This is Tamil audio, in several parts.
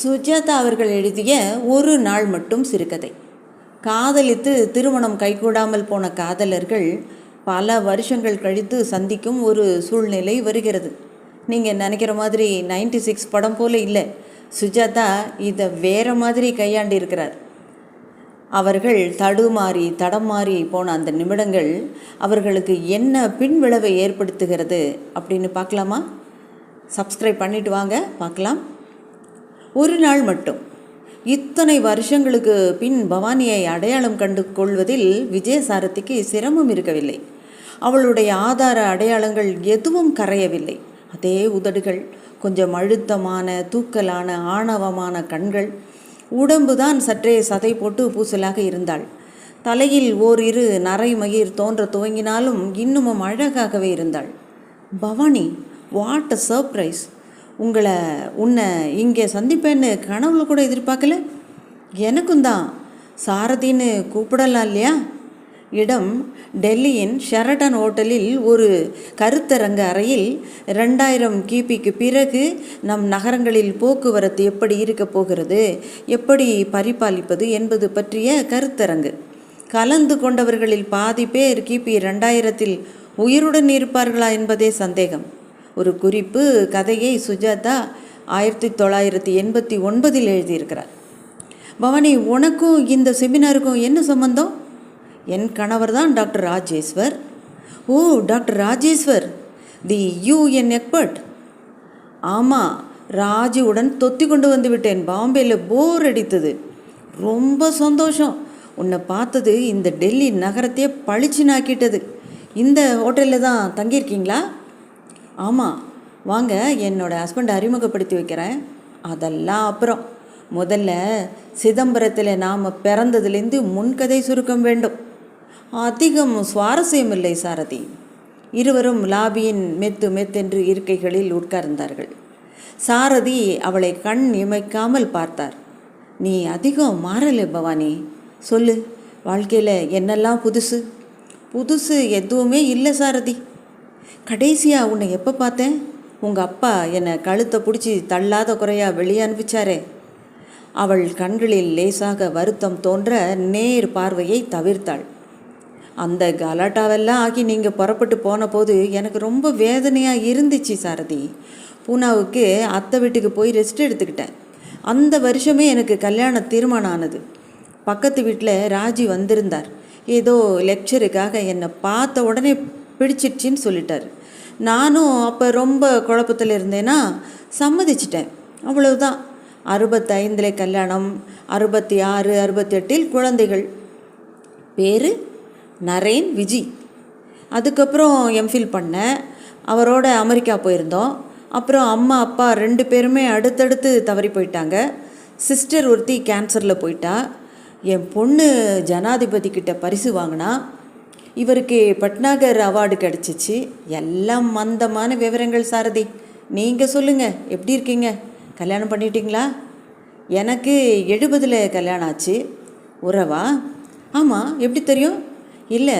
சுஜாதா அவர்கள் எழுதிய ஒரு நாள் மட்டும் சிறுகதை. காதலித்து திருமணம் கைகூடாமல் போன காதலர்கள் பல வருஷங்கள் கழித்து சந்திக்கும் ஒரு சூழ்நிலை வருகிறது. நீங்கள் நினைக்கிற மாதிரி 96 சிக்ஸ் படம் போல் இல்லை. சுஜாதா இதை வேற மாதிரி கையாண்டு இருக்கிறார் அவர்கள் தடுமாறி தடமாறி போன அந்த நிமிடங்கள் அவர்களுக்கு என்ன பின்விளைவை ஏற்படுத்துகிறது அப்படின்னு பார்க்கலாமா? சப்ஸ்கிரைப் பண்ணிவிட்டு வாங்க பார்க்கலாம். ஒரு நாள் மட்டும். இத்தனை வருஷங்களுக்கு பின் பவானியை அடையாளம் கண்டு கொள்வதில் விஜயசாரதிக்கு சிரமம் இருக்கவில்லை. அவளுடைய ஆதார அடையாளங்கள் எதுவும் கரையவில்லை. அதே உதடுகள் கொஞ்சம் அழுத்தமான தூக்கலான ஆணவமான கண்கள். உடம்புதான் சற்றே சதை போட்டு பூசலாக இருந்தாள். தலையில் ஓரிரு நரைமயிர் தோன்ற துவங்கினாலும் இன்னமும் அழகாகவே இருந்தாள். பவானி வாட் அ சர்ப்ரைஸ் உங்களை உன்னை இங்கே சந்திப்பேன்னு கனவுல கூட எதிர்பார்க்கல? எனக்கும் தான். சாரதின்னு கூப்பிடலாம் இல்லையா? இடம் டெல்லியின் ஷெரட்டன் ஹோட்டலில் ஒரு கருத்தரங்க அறையில் ரெண்டாயிரம் கிபிக்கு பிறகு நம் நகரங்களில் போக்குவரத்து எப்படி இருக்கப் போகிறது எப்படி பரிபாலிப்பது என்பது பற்றிய கருத்தரங்கு. கலந்து கொண்டவர்களில் பாதி பேர் கிபி ரெண்டாயிரத்தில் உயிருடன் இருப்பார்களா என்பதே சந்தேகம். ஒரு குறிப்பு கதையை சுஜாதா ஆயிரத்தி தொள்ளாயிரத்தி எண்பத்தி ஒன்பதில் எழுதியிருக்கிறார். பவானி உனக்கும் இந்த செமினாருக்கும் என்ன சம்பந்தம்? என் கணவர் தான் doctor Rajeshwar. Oh doctor Rajeshwar the UN expert. ஆமாம் ராஜுவுடன் தொத்தி கொண்டு வந்து விட்டேன். பாம்பேயில் போர் அடித்தது. ரொம்ப சந்தோஷம். உன்னை பார்த்தது இந்த டெல்லி நகரத்தையே பளிச்சுனாக்கிட்டது இந்த ஹோட்டலில் தான் தங்கியிருக்கீங்களா? ஆமாம் வாங்க என்னோட ஹஸ்பண்டை அறிமுகப்படுத்தி வைக்கிறேன். அதெல்லாம் அப்புறம். முதல்ல சிதம்பரத்தில் நாம் பிறந்ததுலேருந்து முன்கதை சுருக்கம் வேண்டும். அதிகம் சுவாரஸ்யம் இல்லை சாரதி. இருவரும் லாபியின் மெத்து மெத்தென்று இருக்கைகளில் உட்கார்ந்தார்கள். சாரதி அவளை கண் இமைக்காமல் பார்த்தார். நீ அதிகம் மாறலை பவானி. சொல்லு வாழ்க்கையில் என்னெல்லாம் புதுசு? புதுசு எதுவுமே இல்லை சாரதி. கடைசியாக உன்னை எப்போ பார்த்தேன்? உங்கள் அப்பா என்னை கழுத்தை பிடிச்சி தள்ளாத குறையா வெளியே அனுப்பிச்சாரே. அவள் கண்களில் லேசாக வருத்தம் தோன்ற நேர் பார்வையை தவிர்த்தாள். அந்த கலாட்டாவெல்லாம் ஆகி நீங்கள் புறப்பட்டு போன போது எனக்கு ரொம்ப வேதனையாக இருந்துச்சு சாரதி. பூனாவுக்கு அத்தை வீட்டுக்கு போய் ரெஸ்ட் எடுத்துக்கிட்டேன். அந்த வருஷமே எனக்கு கல்யாண தீர்மானம் ஆனது பக்கத்து வீட்டில் ராஜி வந்திருந்தார். ஏதோ லெக்சருக்காக என்னை பார்த்த உடனே பிடிச்சிடுச்சின்னு சொல்லிட்டார். நானும் அப்போ ரொம்ப குழப்பத்தில் இருந்தேன்னா சம்மதிச்சிட்டேன். அவ்வளவுதான். அறுபத்தைந்தில் கல்யாணம் அறுபத்தி ஆறு அறுபத்தெட்டில் குழந்தைகள். பேர் நரேன் விஜி. அதுக்கப்புறம் எம்ஃபில் பண்ணேன் அவரோட அமெரிக்கா போயிருந்தோம். அப்புறம் அம்மா அப்பா ரெண்டு பேருமே அடுத்தடுத்து தவறி போயிட்டாங்க. சிஸ்டர் ஒருத்தி கேன்சரில் போயிட்டா. என் பொண்ணு ஜனாதிபதி கிட்ட பரிசு வாங்கினா இவருக்கு பட்னாகர் அவார்டு கிடச்சிச்சு. எல்லாம் மந்தமான விவரங்கள் சாரதி. நீங்கள் சொல்லுங்கள் எப்படி இருக்கீங்க? கல்யாணம் பண்ணிட்டீங்களா? எனக்கு எழுபதில் கல்யாணம் ஆச்சு. உறவா? ஆமாம் எப்படி தெரியும்? இல்லை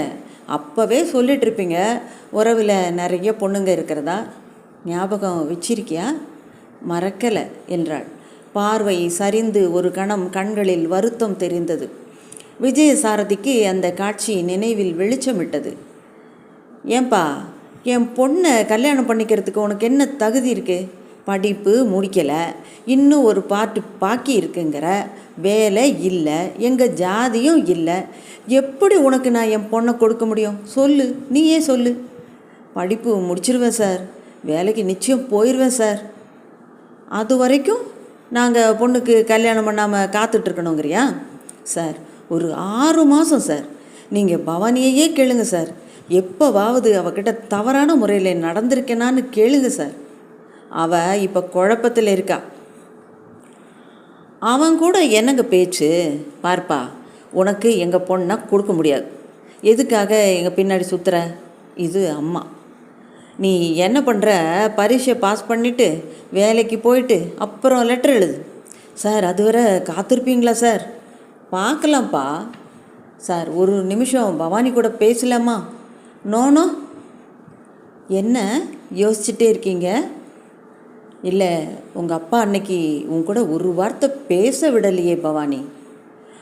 அப்போவே சொல்லிகிட்ருப்பீங்க உறவில் நிறைய பொண்ணுங்க இருக்கிறதா? ஞாபகம் வச்சிருக்கியா? மறக்கலை என்றாள். பார்வை சரிந்து ஒரு கணம் கண்களில் வருத்தம் தெரிந்தது. விஜயசாரதிக்கு அந்த காட்சி நினைவில் வெளிச்சமிட்டது. ஏன்பா என் பொண்ணை கல்யாணம் பண்ணிக்கிறதுக்கு உனக்கு என்ன தகுதி இருக்கு? படிப்பு முடிக்கலை. இன்னும் ஒரு பாட்டு பாக்கி இருக்குங்கிற. வேலை இல்லை. எங்கள் ஜாதியும் இல்லை. எப்படி உனக்கு நான் என் பொண்ணை கொடுக்க முடியும்? சொல்லு. நீயே சொல்லு. படிப்பு முடிச்சிருவேன் சார். வேலைக்கு நிச்சயம் போயிடுவேன் சார். அது வரைக்கும் நாங்கள் பொண்ணுக்கு கல்யாணம் பண்ணாமல் காத்துட்ருக்கணுங்கிறியா சார் ஒரு ஆறு மாதம் சார். நீங்கள் பவானியையே கேளுங்க சார். எப்போவாவது அவகிட்ட தவறான முறையில் நடந்திருக்கேனான்னு கேளுங்க சார். அவள் இப்போ குழப்பத்தில் இருக்கா. அவன் கூட என்னங்க பேச்சு? பார்ப்பா உனக்கு எங்கள் பொண்ணை கொடுக்க முடியாது. எதுக்காக எங்கள் பின்னாடி சுற்றுற இது அம்மா. நீ என்ன பண்ணுற பரீட்சை பாஸ் பண்ணிவிட்டு வேலைக்கு போயிட்டு அப்புறம் லெட்டர் எழுது. சார் அதுவரை காத்திருப்பீங்களா சார்? பார்க்கலாம்ப்பா. சார் ஒரு நிமிஷம் பவானி கூட பேசலாமா? நோனோ என்ன? யோசிச்சுட்டே இருக்கீங்க? இல்லை உங்கள் அப்பா அன்னைக்கு உன் கூட ஒரு வார்த்தை பேச விடலையே பவானி.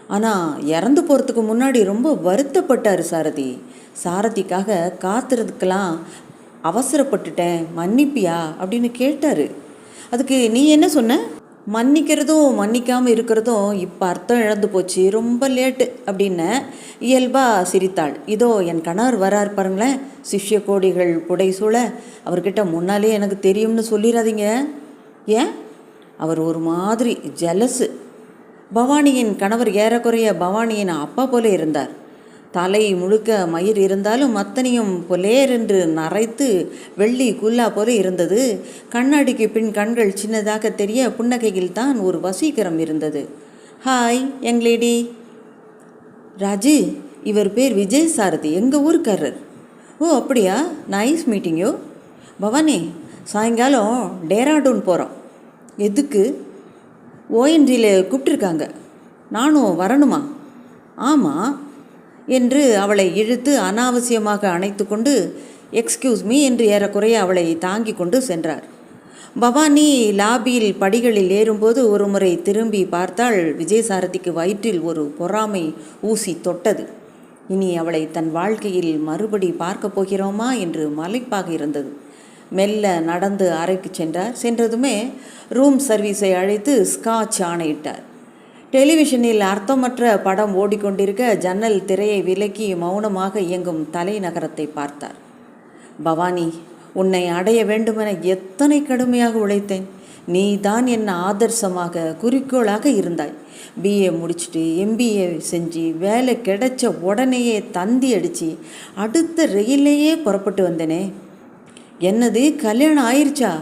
ஆனால் இறந்து போகிறதுக்கு முன்னாடி ரொம்ப வருத்தப்பட்டார் சாரதி. சாரதிக்காக காத்துறதுக்கெல்லாம் அவசரப்பட்டுட்டேன் மன்னிப்பியா அப்படின்னு கேட்டார். அதுக்கு நீ என்ன சொன்ன? மன்னிக்கிறதும் மன்னிக்காமல் இருக்கிறதும் இப்போ அர்த்தம் இழந்து போச்சு. ரொம்ப லேட்டு அப்படின்னு இயல்பாக சிரித்தாள். இதோ என் கணவர் வரார் பாருங்களேன். சிஷ்ய கோடிகள் புடைசூழ அவர்கிட்ட முன்னாலே எனக்கு தெரியும்னு சொல்லிடாதீங்க ஏன்? அவர் ஒரு மாதிரி ஜெலஸு பவானியின் கணவர் ஏறக்குறைய பவானியின் அப்பா போல இருந்தார். தலை முழுக்க மயிர் இருந்தாலும் அத்தனையும் பொலேர் என்று நரைத்து வெள்ளி குல்லா போல இருந்தது. கண்ணாடிக்கு பின் கண்கள் சின்னதாக தெரிய புன்னகையில் தான் ஒரு வசீகரம் இருந்தது. ஹாய் யங் லேடி ராஜு இவர் பேர் விஜய் சாரதி எங்கள் ஊருக்காரர். ஓ அப்படியா? நைஸ் மீட்டிங்கோ பவானி சாயங்காலம் டேராடூன் போகிறோம் எதுக்கு? ஓஎன்ஜியில் கூப்பிட்டுருக்காங்க நானும் வரணுமா? ஆமாம் என்று அவளை இழுத்து அனாவசியமாக அணைத்து கொண்டு எக்ஸ்கியூஸ் மீ என்று ஏறக்குறைய அவளை தாங்கி கொண்டு சென்றார். பவானி லாபியில் படிகளில் ஏறும்போது ஒரு முறை திரும்பி பார்த்தால் விஜயசாரதிக்கு வயிற்றில் ஒரு பொறாமை ஊசி தொட்டது. இனி அவளை தன் வாழ்க்கையில் மறுபடி பார்க்கப் போகிறோமா? என்று மலைப்பாக இருந்தது. மெல்ல நடந்து அறைக்கு சென்றார். சென்றதுமே ரூம் சர்வீஸை அழைத்து ஸ்காட்ச் ஆணையிட்டார். டெலிவிஷனில் அர்த்தமற்ற படம் ஓடிக்கொண்டிருக்க ஜன்னல் திரையை விலக்கி மௌனமாக இயங்கும் தலைநகரத்தை பார்த்தார். பவானி உன்னை அடைய வேண்டுமென எத்தனை கடுமையாக உழைத்தேன். நீ தான் என்ன ஆதர்சமாக குறிக்கோளாக இருந்தாய். பிஏ முடிச்சுட்டு எம்பிஏ செஞ்சு வேலை கிடைச்ச உடனேயே தந்தி அடித்து அடுத்த ரயிலையே புறப்பட்டு வந்தேனே. என்னது கல்யாணம் ஆயிடுச்சா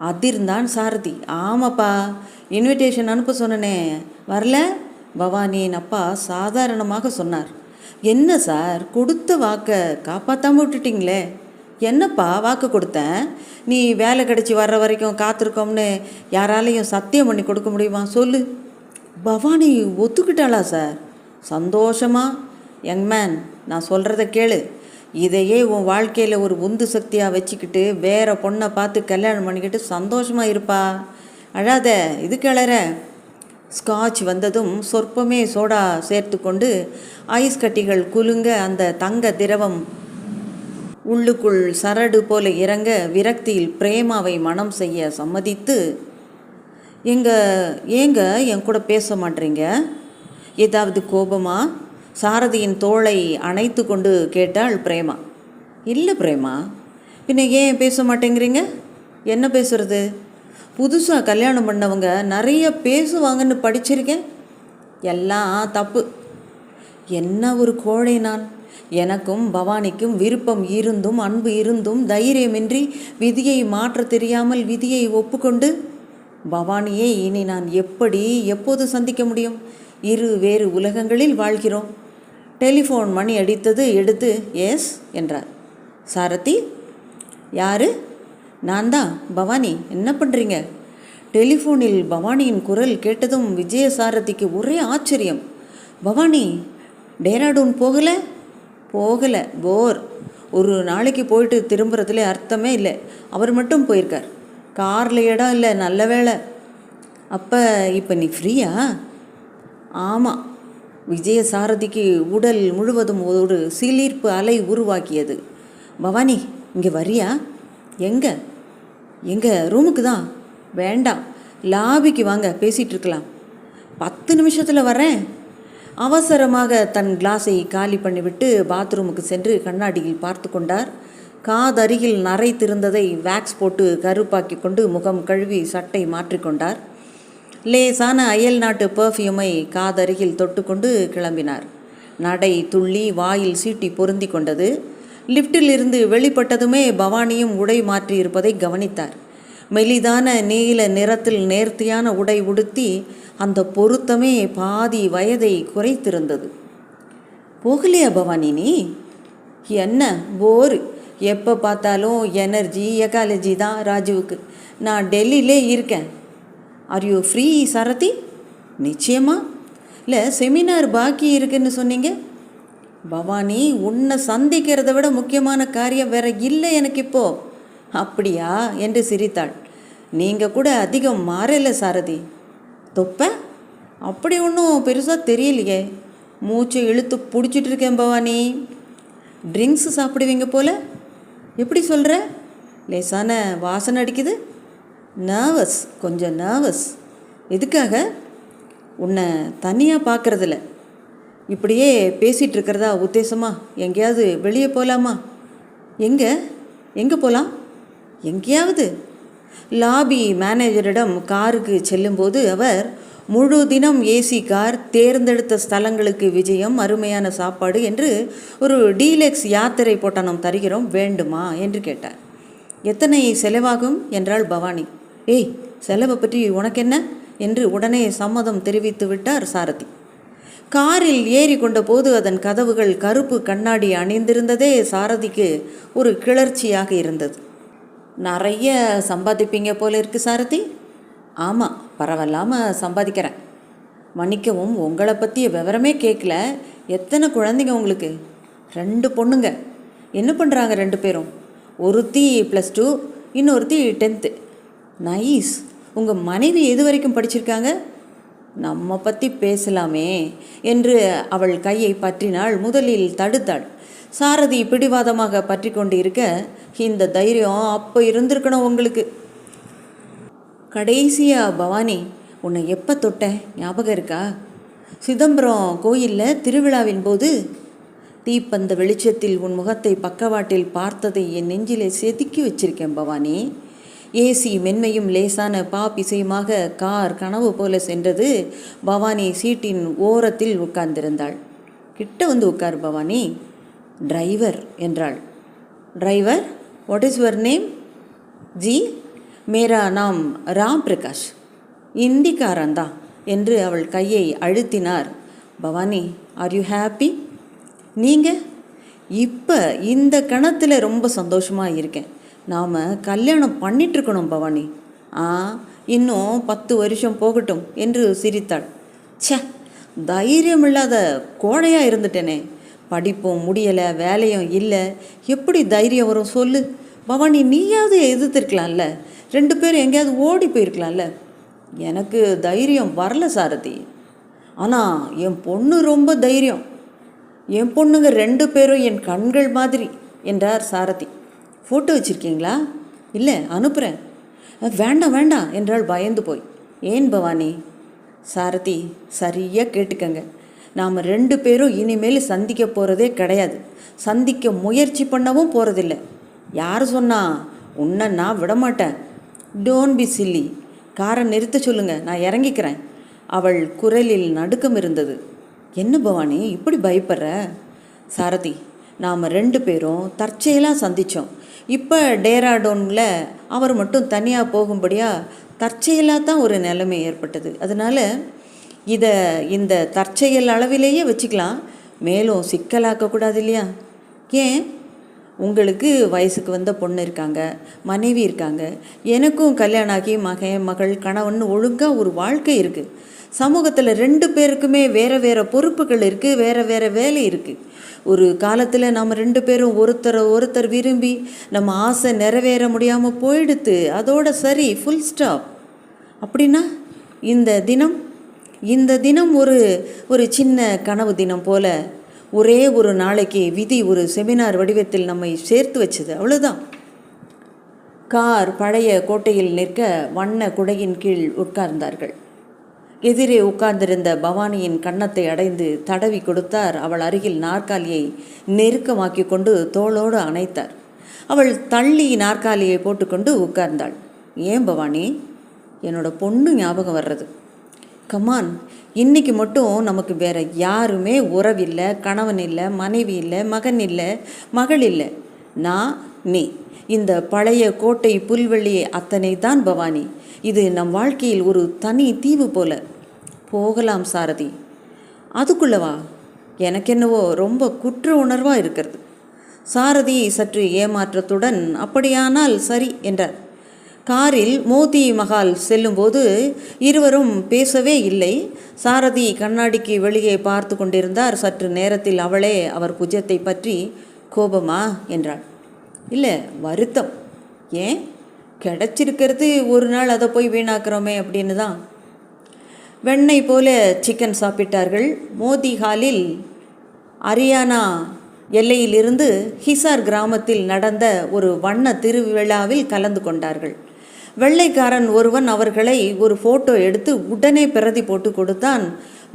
அதிர்ந்தான் சாரதி. ஆமாப்பா இன்விடேஷன் அனுப்ப சொன்னனே. வரல? பவானியின் அப்பா சாதாரணமாக சொன்னார். என்ன சார் கொடுத்த வாக்கை காப்பாற்றாம விட்டுட்டீங்களே? என்னப்பா வாக்கு கொடுத்தேன் நீ வேலை கிடச்சி வர்ற வரைக்கும் காத்திருக்கோம்னு யாராலையும் சத்தியம் பண்ணி கொடுக்க முடியுமா? சொல்லு. பவானி ஒத்துக்கிட்டாளா சார்? சந்தோஷமா? யங் மேன் நான் சொல்கிறத கேளு. இதையே உன் வாழ்க்கையில் ஒரு உந்து சக்தியாக வச்சுக்கிட்டு வேற பொண்ணை பார்த்து கல்யாணம் பண்ணிக்கிட்டு சந்தோஷமாக இருப்பா. அழாத இது கிளற ஸ்காட்ச் வந்ததும் சொற்பமே சோடா சேர்த்து கொண்டு ஐஸ் கட்டிகள் குலுங்க அந்த தங்க திரவம் உள்ளுக்குள் சரடு போல இறங்க விரக்தியில் பிரேமாவை மனம் செய்ய சம்மதித்து எங்க ஏங்க என் கூட பேச மாட்டேறீங்க ஏதாவது கோபமா? சாரதியின் தோளை அணைத்து கொண்டு கேட்டாள் பிரேமா. இல்லை பிரேமா பின்ன ஏன் பேச மாட்டேங்கிறீங்க? என்ன பேசுறது? புதுசாக கல்யாணம் பண்ணவங்க நிறைய பேசுவாங்கன்னு படிச்சிருக்கேன். எல்லாம் தப்பு. என்ன ஒரு கோழை நான்? எனக்கும் பவானிக்கும் விருப்பம் இருந்தும் அன்பு இருந்தும் தைரியமின்றி விதியை மாற்ற தெரியாமல் விதியை ஒப்புக்கொண்டு பவானியை இனி நான் எப்படி எப்போது சந்திக்க முடியும்? இரு வேறு உலகங்களில் வாழ்கிறோம். டெலிஃபோன் மணி அடித்தது எடுத்து எஸ் என்றார். சாரதி யாரு? நான் தான் பவானி. என்ன பண்ணுறீங்க டெலிஃபோனில் பவானியின் குரல் கேட்டதும் விஜயசாரதிக்கு ஒரே ஆச்சரியம். பவானி டேராடூன் போகலை? போகலை போர். ஒரு நாளைக்கு போயிட்டு திரும்புறதுல அர்த்தமே இல்லை. அவர் மட்டும் போயிருக்கார். காரில் இடம் இல்லை நல்ல வேலை அப்போ இப்போ நீ ஃப்ரீயா? ஆமாம் விஜயசாரதிக்கு உடல் முழுவதும் ஒரு சிலிர்ப்பு அலை உருவாக்கியது. பவானி இங்கே வரியா? எங்கே? எங்கே ரூமுக்கு தான்? வேண்டாம். லாபிக்கு வாங்க பேசிகிட்டு இருக்கலாம் பத்து நிமிஷத்தில் வரேன் அவசரமாக தன் கிளாஸை காலி பண்ணிவிட்டு பாத்ரூமுக்கு சென்று கண்ணாடியில் பார்த்து கொண்டார். காதருகில் நரைத்திருந்ததை வேக்ஸ் போட்டு கருப்பாக்கி கொண்டு முகம் கழுவி சட்டை மாற்றிக்கொண்டார் லேசான அயல் நாட்டு பர்ஃப்யூமை காதருகில் தொட்டுக்கொண்டு கிளம்பினார். நடை துள்ளி வாயில் சீட்டி பொருந்தி கொண்டது. லிஃப்டில் இருந்து வெளிப்பட்டதுமே பவானியும் உடை மாற்றியிருப்பதை கவனித்தார். மெலிதான நீல நிறத்தில் நேர்த்தியான உடை உடுத்தி அந்த பொருத்தமே பாதி வயதை குறைத்திருந்தது. போகலையா பவானி நீ? என்ன? போர். எப்போ பார்த்தாலும் எனர்ஜி எக்காலஜி தான் ராஜுவுக்கு. நான் டெல்லியிலே இருக்கேன். ஆர் யூ ஃப்ரீ சரதி நிச்சயமா. இல்லை செமினார் பாக்கி இருக்குன்னு சொன்னீங்க? பவானி உன்னை சந்திக்கிறத விட முக்கியமான காரியம் வேற இல்லை எனக்கு இப்போ. அப்படியா? என்று சிரித்தாள். நீங்கள் கூட அதிகம் மாறல சாரதி. தொப்ப? அப்படி ஒன்றும் பெருசாக தெரியலையே. மூச்சை இழுத்து பிடிச்சிட்டு இருக்கேன் பவானி. ட்ரிங்க்ஸ் சாப்பிடுவீங்க போல? எப்படி சொல்கிற லேசான வாசனை அடிக்குது. நர்வஸ் கொஞ்சம் நர்வஸ் எதுக்காக? உன்னை தனியாக பார்க்குறதில்ல இப்படியே பேசிகிட்டு இருக்கிறதா உத்தேசமா? எங்கேயாவது வெளியே போகலாமா எங்கே? எங்கே போகலாம் எங்கேயாவது. லாபி மேனேஜரிடம் காருக்கு செல்லும்போது அவர் முழு தினம் ஏசி கார் தேர்ந்தெடுத்த ஸ்தலங்களுக்கு விஜயம் அருமையான சாப்பாடு என்று ஒரு டீலெக்ஸ் யாத்திரை போட்டனம் தருகிறோம் வேண்டுமா? என்று கேட்டார். எத்தனை செலவாகும்? என்றாள் பவானி. ஏய் செலவை பற்றி உனக்கென்ன? என்று உடனே சம்மதம் தெரிவித்து விட்டார் சாரதி. காரில் ஏறி கொண்டபோது அதன் கதவுகள் கருப்பு கண்ணாடி அணிந்திருந்ததே சாரதிக்கு ஒரு கிளர்ச்சியாக இருந்தது. நிறைய சம்பாதிப்பீங்க போல இருக்கு சாரதி. ஆமாம் பரவாயில்லாமல் சம்பாதிக்கிறேன். மன்னிக்கவும் உங்களை பற்றிய விவரமே கேட்கல எத்தனை குழந்தைங்க உங்களுக்கு? ரெண்டு பொண்ணுங்க. என்ன பண்ணுறாங்க ரெண்டு பேரும்? ஒருத்தி ப்ளஸ் டூ இன்னொருத்தி டென்த்து நைஸ். உங்கள் மனைவி எது வரைக்கும் படிச்சிருக்காங்க? நம்ம பற்றி பேசலாமே என்று அவள் கையை பற்றினாள் முதலில் தடுத்தாள். சாரதி பிடிவாதமாக பற்றி கொண்டு இருக்க இந்த தைரியம் அப்போ இருந்திருக்கணும் உங்களுக்கு? கடைசியா பவானி உன்னை எப்போ தொட்டேன் ஞாபகம் இருக்கா? சிதம்பரம் கோயிலில் திருவிழாவின் போது தீப்பந்த வெளிச்சத்தில் உன் முகத்தை பக்கவாட்டில் பார்த்ததை என் நெஞ்சிலே செதுக்கி வச்சிருக்கேன் பவானி. ஏசி மென்மையும் லேசான பாப் இசையுமாக கார் கனவு போல சென்றது. பவானி சீட்டின் ஓரத்தில் உட்கார்ந்திருந்தாள். கிட்ட வந்து உட்கார் பவானி. டிரைவர் என்றாள். Driver what is your name ji மேரா நாம் ராம் பிரகாஷ் இந்திக்காரன்தான் என்று அவள் கையை அழுத்தினார். பவானி ஆர் யூ ஹாப்பி நீங்கள் இப்போ இந்த கணத்தில் ரொம்ப சந்தோஷமாக இருக்கேன். நாம் கல்யாணம் பண்ணிட்டுருக்கணும் பவானி. ஆ இன்னும் பத்து வருஷம் போகட்டும் என்று சிரித்தாள். ச்சே தைரியம் இல்லாத கோழையாக இருந்துட்டேனே. படிப்பும் முடியலை வேலையும் இல்லை. எப்படி தைரியம் வரும் சொல்லு. பவானி நீயாவது எதிர்த்திருக்கலாம்ல. ரெண்டு பேரும் எங்கேயாவது ஓடி போயிருக்கலாம்ல. எனக்கு தைரியம் வரல சாரதி. ஆனால் என் பொண்ணு ரொம்ப தைரியம். என் பொண்ணுங்க ரெண்டு பேரும் என் கண்கள் மாதிரி என்றார் சாரதி. ஃபோட்டோ வச்சுருக்கீங்களா? இல்லை அனுப்புகிறேன் வேண்டாம் வேண்டாம் என்றால் பயந்து போய். ஏன் பவானி? சாரதி சரியாக கேட்டுக்கங்க. நாம் ரெண்டு பேரும் இனிமேல் சந்திக்க போகிறதே கிடையாது. சந்திக்க முயற்சி பண்ணவும் போகிறதில்ல யார் சொன்னா? உன்னை நான் விடமாட்டேன். டோன்ட் பி சில்லி காரை நிறுத்த சொல்லுங்க நான் இறங்கிக்கிறேன். அவள் குரலில் நடுக்கம் இருந்தது. என்ன பவானி இப்படி பயப்படுற? சாரதி நாம் ரெண்டு பேரும் தற்செயலாக சந்தித்தோம் இப்போ டேராடோனில் அவர் மட்டும் தனியாக போகும்படியாக தற்செயலாக தான் ஒரு நிலைமை ஏற்பட்டது. அதனால் இதை இந்த தற்செயல் அளவிலேயே வச்சுக்கலாம். மேலும் சிக்கலாக்கக்கூடாது இல்லையா? ஏன்? உங்களுக்கு வயசுக்கு வந்த பொண்ணு இருக்காங்க மனைவி இருக்காங்க எனக்கும் கல்யாணம் ஆகி மகன் மகள் கணவன் ஒழுங்காக ஒரு வாழ்க்கை இருக்குது சமூகத்தில் ரெண்டு பேருக்குமே வேறு வேறு பொறுப்புகள் இருக்குது வேறு வேறு வேலை இருக்குது ஒரு காலத்தில் நம்ம ரெண்டு பேரும் ஒருத்தரை ஒருத்தர் விரும்பி நம்ம ஆசை நிறைவேற முடியாமல் போயிடுத்து அதோட சரி ஃபுல் ஸ்டாப் அப்படின்னா இந்த தினம் இந்த தினம் ஒரு ஒரு சின்ன கனவு தினம் போல் ஒரே ஒரு நாளைக்கு விதி ஒரு செமினார் வடிவத்தில் நம்மை சேர்த்து வச்சது. அவ்வளோதான் கார் பழைய கோட்டையில் நிற்க வண்ண குடையின் கீழ் உட்கார்ந்தார்கள். எதிரே உட்கார்ந்திருந்த பவானியின் கன்னத்தை அடைந்து தடவி கொடுத்தார். அவள் அருகில் நாற்காலியை நெருக்கமாக்கி கொண்டு தோளோடு அணைத்தார். அவள் தள்ளி நாற்காலியை போட்டுக்கொண்டு உட்கார்ந்தாள். ஏன் பவானி? என்னோட பொண்ணு ஞாபகம் வர்றது. கமான் இன்னைக்கு மட்டும் நமக்கு வேற யாருமே உறவில்லை கணவன் இல்லை மனைவி இல்லை மகன் இல்லை மகள் இல்லை. நான் நீ. இந்த பழைய கோட்டை புல்வெளி அத்தனை தான் பவானி. இது நம் வாழ்க்கையில் ஒரு தனி தீவு போல. போகலாம் சாரதி. அதுக்குள்ளவா? எனக்கென்னவோ ரொம்ப குற்ற உணர்வாக இருக்கிறது. சாரதி சற்று ஏமாற்றத்துடன் அப்படியானால் சரி என்றார். காரில் மோதி மகால் செல்லும்போது இருவரும் பேசவே இல்லை. சாரதி கண்ணாடிக்கு வெளியே பார்த்து கொண்டிருந்தார். சற்று நேரத்தில் அவளே அவர் புஜத்தை பற்றி கோபமா? என்றாள். இல்லை வருத்தம். ஏன்? கிடச்சிருக்கிறது ஒரு நாள் அதை போய் வீணாக்குறோமே அப்படின்னு தான். வெண்ணெய் போல சிக்கன் சாப்பிட்டார்கள். மோதி ஹாலில் அரியானா எல்லையிலிருந்து ஹிசார் கிராமத்தில் நடந்த ஒரு வண்ண திருவிழாவில் கலந்து கொண்டார்கள். வெள்ளைக்காரன் ஒருவன் அவர்களை ஒரு ஃபோட்டோ எடுத்து உடனே பிரதி போட்டு கொடுத்தான்.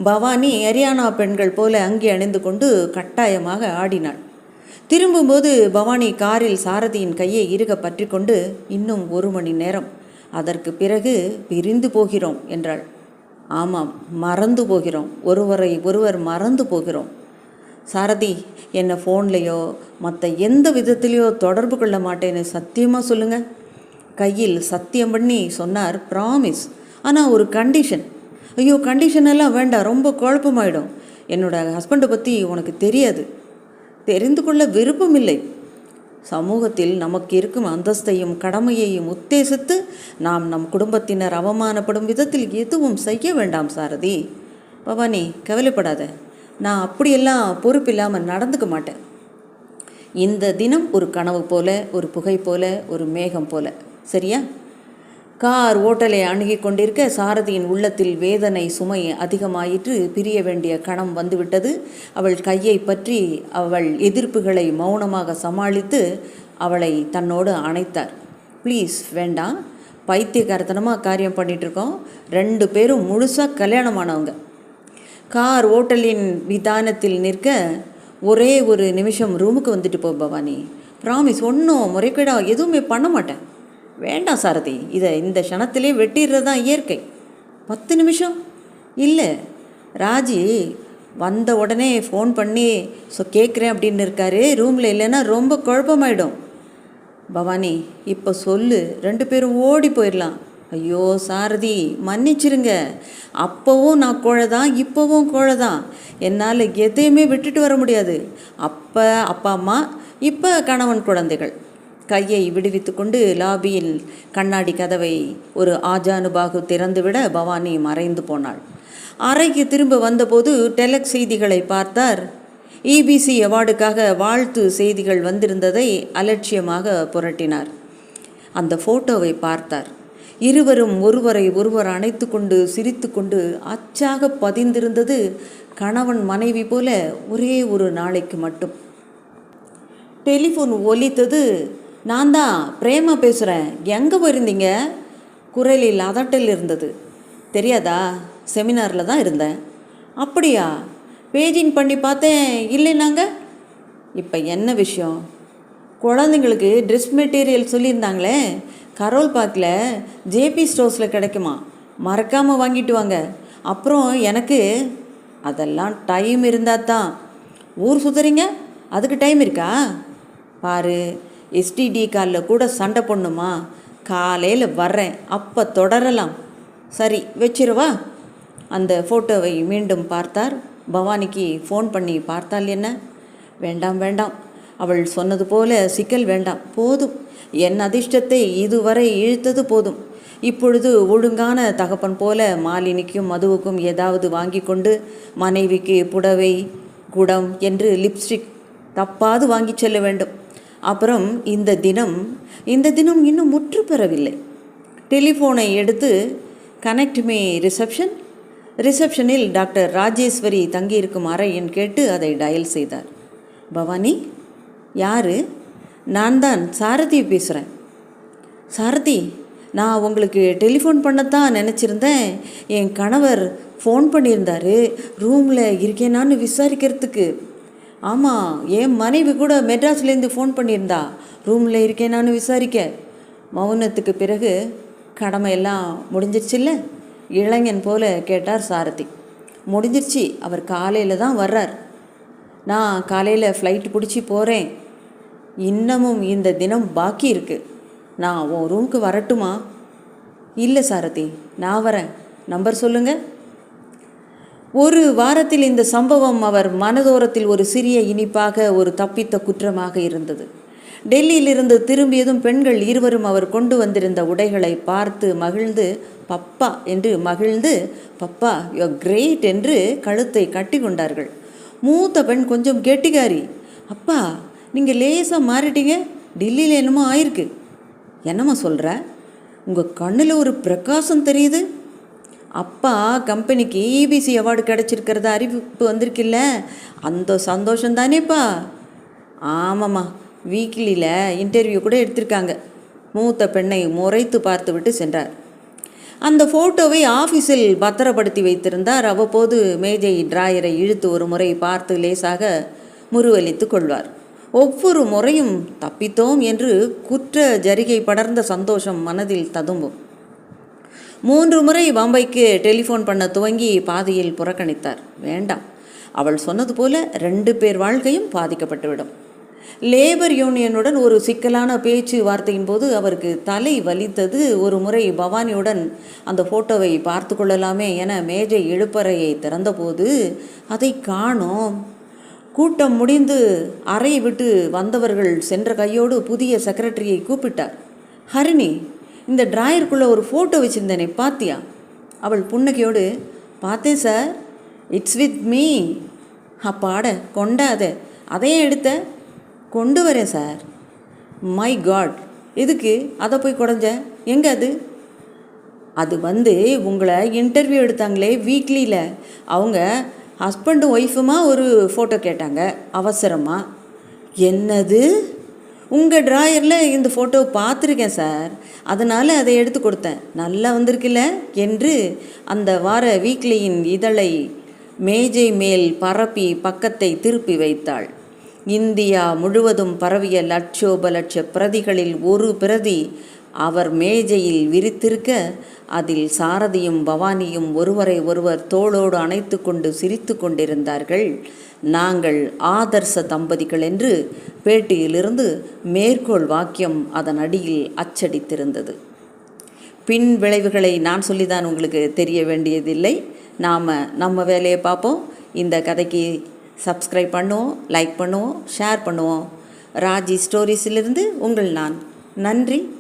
பவானி ஹரியானா பெண்கள் போல அங்கே அணிந்து கொண்டு கட்டாயமாக ஆடினாள். திரும்பும்போது பவானி காரில் சாரதியின் கையை இருக பற்றி கொண்டு இன்னும் ஒரு மணி நேரம். அதற்கு பிறகு பிரிந்து போகிறோம் என்றாள். ஆமாம் மறந்து போகிறோம். ஒருவரை ஒருவர் மறந்து போகிறோம். சாரதி என்னை ஃபோன்லேயோ மற்ற எந்த விதத்திலையோ தொடர்பு கொள்ள மாட்டேன்னு சத்தியமாக சொல்லுங்கள் கையில் சத்தியம் பண்ணி சொன்னார் ப்ராமிஸ் ஆனால் ஒரு கண்டிஷன் ஐயோ கண்டிஷன் எல்லாம் வேண்டாம் ரொம்ப குழப்பமாயிடும். என்னோட ஹஸ்பண்டை பற்றி உனக்கு தெரியாது. தெரிந்து கொள்ள விருப்பமில்லை. சமூகத்தில் நமக்கு இருக்கும் அந்தஸ்தையும் கடமையையும் உத்தேசித்து நாம் நம் குடும்பத்தினர் அவமானப்படும் விதத்தில் எதுவும் செய்ய வேண்டாம் சாரதி. பவானி கவலைப்படாத. நான் அப்படியெல்லாம் பொறுப்பில்லாமல் நடந்துக்க மாட்டேன். இந்த தினம் ஒரு கனவு போல ஒரு புகை போல ஒரு மேகம் போல. சரியா? கார் ஓட்டலை அணுகி கொண்டிருக்க சாரதியின் உள்ளத்தில் வேதனை சுமை அதிகமாயிற்று. பிரிய வேண்டிய கணம் வந்துவிட்டது. அவள் கையை பற்றி அவள் எதிர்ப்புகளை மௌனமாக சமாளித்து அவளை தன்னோடு அணைத்தார். ப்ளீஸ் வேண்டாம். பைத்தியகாரத்தனமாக காரியம் பண்ணிகிட்ருக்கோம் ரெண்டு பேரும் முழுசாக கல்யாணமானவங்க. கார் ஓட்டலின் விதானத்தில் நிற்க ஒரே ஒரு நிமிஷம் ரூமுக்கு வந்துட்டு போ பவானி. ப்ராமிஸ் ஒன்றும் முறைகேடாக எதுவுமே பண்ண மாட்டேன். வேண்டாம் சாரதி இதை இந்த க்ஷணத்திலே வெட்டிடுறது தான் இயற்கை. பத்து நிமிஷம்? இல்லை. ராஜி வந்த உடனே ஃபோன் பண்ணி ஸோ கேட்குறேன் அப்படின்னு இருக்காரு. ரூமில் இல்லைன்னா ரொம்ப குழப்பமாயிடும். பவானி இப்போ சொல்லு. ரெண்டு பேரும் ஓடி போயிடலாம். ஐயோ சாரதி மன்னிச்சிருங்க. அப்போவும் நான் கோழை தான் இப்போவும் கோழை தான். என்னால் எதையுமே விட்டுட்டு வர முடியாது. அப்போ அப்பா அம்மா இப்போ கணவன் குழந்தைகள். கையை விடுவித்து கொண்டு லாபியில் கண்ணாடி கதவை ஒரு ஆஜானுபாகு திறந்துவிட பவானி மறைந்து போனாள். அறைக்கு திரும்ப வந்தபோது டெலக் செய்திகளை பார்த்தார். இபிசி அவார்டுக்காக வாழ்த்து செய்திகள் வந்திருந்ததை அலட்சியமாக புரட்டினார். அந்த ஃபோட்டோவை பார்த்தார். இருவரும் ஒருவரை ஒருவர் அணைத்து கொண்டு சிரித்து கொண்டு அச்சாக பதிந்திருந்தது கணவன் மனைவி போல ஒரே ஒரு நாளைக்கு மட்டும். டெலிஃபோன் ஒலித்தது நான் தான் பிரேமா பேசுகிறேன் எங்கே போயிருந்தீங்க? குரலில் அதட்டல் இருந்தது. தெரியாதா? செமினாரில் தான் இருந்தேன். அப்படியா? பேஜிங் பண்ணி பார்த்தேன். இல்லைனாங்க இப்போ என்ன விஷயம்? குழந்தைங்களுக்கு ட்ரெஸ் மெட்டீரியல் சொல்லியிருந்தாங்களே. கரோல் பார்க்கில் ஜேபி ஸ்டோர்ஸில் கிடைக்குமா? மறக்காமல் வாங்கிட்டு வாங்க. அப்புறம் எனக்கு அதெல்லாம் டைம் இருந்தால் தான் ஊர் சுற்றுறீங்க அதுக்கு டைம் இருக்கா? பாரு. எஸ்டிடி காலில் கூட சண்டை பண்ணுமா காலையில் வர்றேன். அப்போ தொடரலாம். சரி வச்சிருவா? அந்த ஃபோட்டோவை மீண்டும் பார்த்தார். பவானிக்கு ஃபோன் பண்ணி பார்த்தால் என்ன? வேண்டாம் வேண்டாம். அவள் சொன்னது போல சிக்கல் வேண்டாம். போதும். என் அதிர்ஷ்டத்தை இதுவரை இழுத்தது போதும். இப்பொழுது ஒழுங்கான தகப்பன் போல மாலினிக்கும் மதுவுக்கும் ஏதாவது வாங்கி கொண்டு மனைவிக்கு புடவை குடம் என்று லிப்ஸ்டிக் தப்பாது வாங்கி செல்ல வேண்டும். அப்புறம் இந்த தினம் இந்த தினம் இன்னும் முற்று பெறவில்லை. டெலிஃபோனை எடுத்து கனெக்ட் மீ ரிசப்ஷன் ரிசப்ஷனில் டாக்டர் ராஜேஸ்வரி தங்கியிருக்கும் அறையின் கேட்டு அதை டயல் செய்தார். பவானி யார்? நான் தான் சாரதி பேசுகிறேன் சாரதி நான் உங்களுக்கு டெலிஃபோன் பண்ணத்தான் நினச்சிருந்தேன். என் கணவர் ஃபோன் பண்ணியிருந்தார். ரூமில் இருக்கேனான்னு விசாரிக்கிறதுக்கு. ஆமாம் என் மனைவி கூட மெட்ராஸ்லேருந்து ஃபோன் பண்ணியிருந்தா. ரூமில் இருக்கேன் நான் விசாரிக்க. மௌனத்துக்கு பிறகு கடமையெல்லாம் முடிஞ்சிருச்சுல்ல? இளைஞன் போல கேட்டார் சாரதி. முடிஞ்சிருச்சு அவர் காலையில் தான் வர்றார். நான் காலையில் ஃப்ளைட் பிடிச்சி போகிறேன் இன்னமும் இந்த தினம் பாக்கி இருக்குது நான் உன் ரூமுக்கு வரட்டுமா? இல்லை சாரதி நான் வரேன். நம்பர் சொல்லுங்கள் ஒரு வாரத்தில் இந்த சம்பவம் அவர் மனதோரத்தில் ஒரு சிறிய இனிப்பாக ஒரு தப்பித்த குற்றமாக இருந்தது. டெல்லியிலிருந்து திரும்பியதும் பெண்கள் இருவரும் அவர் கொண்டு வந்திருந்த உடைகளை பார்த்து மகிழ்ந்து பப்பா என்று மகிழ்ந்து பப்பா யோ கிரேட் என்று கழுத்தை கட்டி கொண்டார்கள். மூத்த பெண் கொஞ்சம் கெட்டிகாரி அப்பா நீங்கள் லேசாக மாறிட்டீங்க டெல்லியில் என்னமோ ஆயிருக்கு. என்னம்மா சொல்கிற உங்கள் கண்ணில் ஒரு பிரகாசம் தெரியுது. அப்பா கம்பெனிக்கு இபிசி அவார்டு கிடச்சிருக்கிறத அறிவிப்பு வந்திருக்குல்ல? அந்த சந்தோஷம் தானேப்பா ஆமாம்மா வீக்லியில் இன்டர்வியூ கூட எடுத்திருக்காங்க. மூத்த பெண்ணை முறைத்து பார்த்துவிட்டு சென்றார். அந்த ஃபோட்டோவை ஆஃபீஸில் பத்திரப்படுத்தி வைத்திருந்தார். அவ்வப்போது மேஜை டிராயரை இழுத்து ஒரு முறை பார்த்து லேசாக முருவலித்து கொள்வார். ஒவ்வொரு முறையும் தப்பித்தோம் என்று குற்ற ஜரிகை படர்ந்த சந்தோஷம் மனதில் ததும்பும். மூன்று முறை பம்பைக்கு டெலிஃபோன் பண்ண துவங்கி பாதியில் புறக்கணித்தார். வேண்டாம். அவள் சொன்னது போல ரெண்டு பேர் வாழ்க்கையும் பாதிக்கப்பட்டுவிடும். லேபர் யூனியனுடன் ஒரு சிக்கலான பேச்சு வார்த்தையின் போது அவருக்கு தலை வலித்தது ஒரு முறை பவானியுடன் அந்த ஃபோட்டோவை பார்த்து கொள்ளலாமே என மேஜை இழுப்பறையை திறந்தபோது அதை காணோம். கூட்டம் முடிந்து அறையை விட்டு வந்தவர்கள் சென்ற கையோடு புதிய செக்ரட்டரியை கூப்பிட்டார். ஹரிணி இந்த டிராயருக்குள்ளே ஒரு ஃபோட்டோ வச்சுருந்தேனே பாத்தியா? அவள் புன்னகையோடு பார்த்தேன் சார் இட்ஸ் வித் மீ அப்பாட கொண்டாத. அதையே எடுத்த கொண்டு வரேன் சார் மை காட் எதுக்கு? அதை போய் குடஞ்ச எங்கே அது? அது வந்து உங்களை இன்டர்வியூ எடுத்தாங்களே வீக்லியில் அவங்க ஹஸ்பண்டும் ஒய்ஃபுமா ஒரு ஃபோட்டோ கேட்டாங்க. அவசரமாக என்னது? உங்கள் ட்ராயரில் இந்த ஃபோட்டோவை பார்த்துருக்கேன் சார். அதனால் அதை எடுத்து கொடுத்தேன். நல்லா வந்திருக்குல்ல? என்று அந்த வார வீக்லியின் இதழை மேஜை மேல் பரப்பி பக்கத்தை திருப்பி வைத்தாள். இந்தியா முழுவதும் பரவிய லட்சோப லட்ச பிரதிகளில் ஒரு பிரதி அவர் மேஜையில் விரித்திருக்க அதில் சாரதியும் பவானியும் ஒருவரை ஒருவர் தோளோடு அணைத்து கொண்டு சிரித்து கொண்டிருந்தார்கள். நாங்கள் ஆதர்ச தம்பதிகள் என்று பேட்டியிலிருந்து மேற்கோள் வாக்கியம் அதன் அடியில் அச்சடித்திருந்தது. பின் விளைவுகளை நான் சொல்லிதான் உங்களுக்கு தெரிய வேண்டியதில்லை. நாம் நம்ம வேலையை பார்ப்போம். இந்த கதைக்கு சப்ஸ்கிரைப் பண்ணுவோம் லைக் பண்ணுவோம் ஷேர் பண்ணுவோம். ராஜி ஸ்டோரிஸிலிருந்து உங்கள் நான். நன்றி.